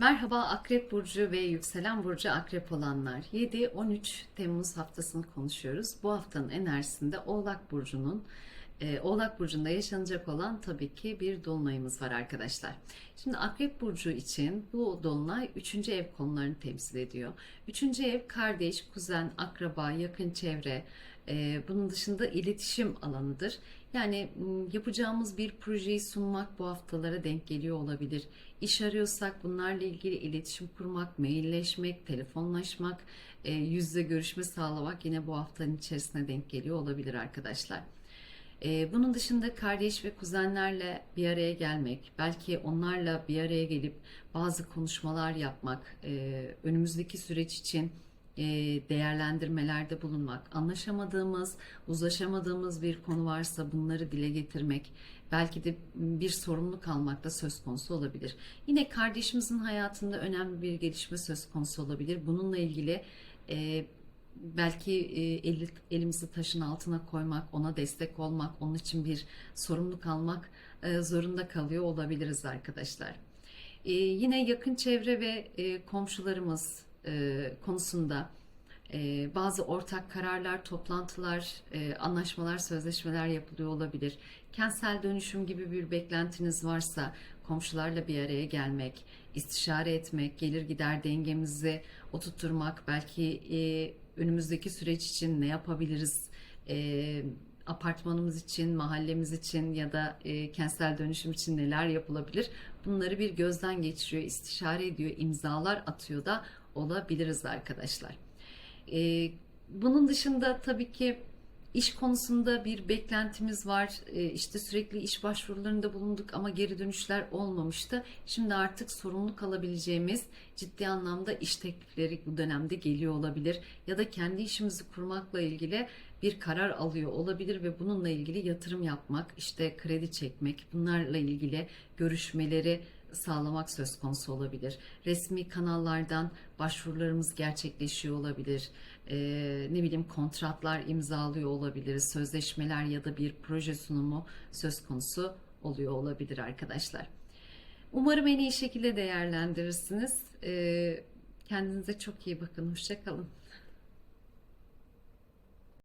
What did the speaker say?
Merhaba Akrep Burcu ve Yükselen Burcu Akrep olanlar. 7-13 Temmuz haftasını konuşuyoruz. Bu haftanın enerjisinde Oğlak Burcu'nun e, Oğlak Burcu'nda yaşanacak olan tabii ki bir dolunayımız var arkadaşlar. Şimdi Akrep Burcu için bu dolunay 3. ev konularını temsil ediyor. 3. ev kardeş, kuzen, akraba, yakın çevre, e, bunun dışında iletişim alanıdır. Yani yapacağımız bir projeyi sunmak bu haftalara denk geliyor olabilir. İş arıyorsak bunlarla ilgili iletişim kurmak, mailleşmek, telefonlaşmak, e, yüzle görüşme sağlamak yine bu haftanın içerisine denk geliyor olabilir arkadaşlar. E, bunun dışında kardeş ve kuzenlerle bir araya gelmek, belki onlarla bir araya gelip bazı konuşmalar yapmak, e, önümüzdeki süreç için değerlendirmelerde bulunmak, anlaşamadığımız, uzlaşamadığımız bir konu varsa bunları dile getirmek, belki de bir sorumluluk almak da söz konusu olabilir. Yine kardeşimizin hayatında önemli bir gelişme söz konusu olabilir. Bununla ilgili belki e, eli, elimizi taşın altına koymak, ona destek olmak, onun için bir sorumluluk almak e, zorunda kalıyor olabiliriz arkadaşlar. E, yine yakın çevre ve komşularımız konusunda bazı ortak kararlar, toplantılar, anlaşmalar, sözleşmeler yapılıyor olabilir. Kentsel dönüşüm gibi bir beklentiniz varsa komşularla bir araya gelmek, istişare etmek, gelir gider dengemizi oturtturmak, belki önümüzdeki süreç için ne yapabiliriz, apartmanımız için, mahallemiz için ya da kentsel dönüşüm için neler yapılabilir? Bunları bir gözden geçiriyor, istişare ediyor, imzalar atıyor da olabiliriz arkadaşlar. E, bunun dışında tabii ki iş konusunda bir beklentimiz var. E, işte sürekli iş başvurularında bulunduk ama geri dönüşler olmamıştı. Şimdi artık sorumluluk alabileceğimiz ciddi anlamda iş teklifleri bu dönemde geliyor olabilir. Ya da kendi işimizi kurmakla ilgili bir karar alıyor olabilir ve bununla ilgili yatırım yapmak, işte kredi çekmek, bunlarla ilgili görüşmeleri sağlamak söz konusu olabilir. Resmi kanallardan başvurularımız gerçekleşiyor olabilir. Ee, ne bileyim kontratlar imzalıyor olabiliriz. Sözleşmeler ya da bir proje sunumu söz konusu oluyor olabilir arkadaşlar. Umarım en iyi şekilde değerlendirirsiniz. Ee, kendinize çok iyi bakın. Hoşçakalın.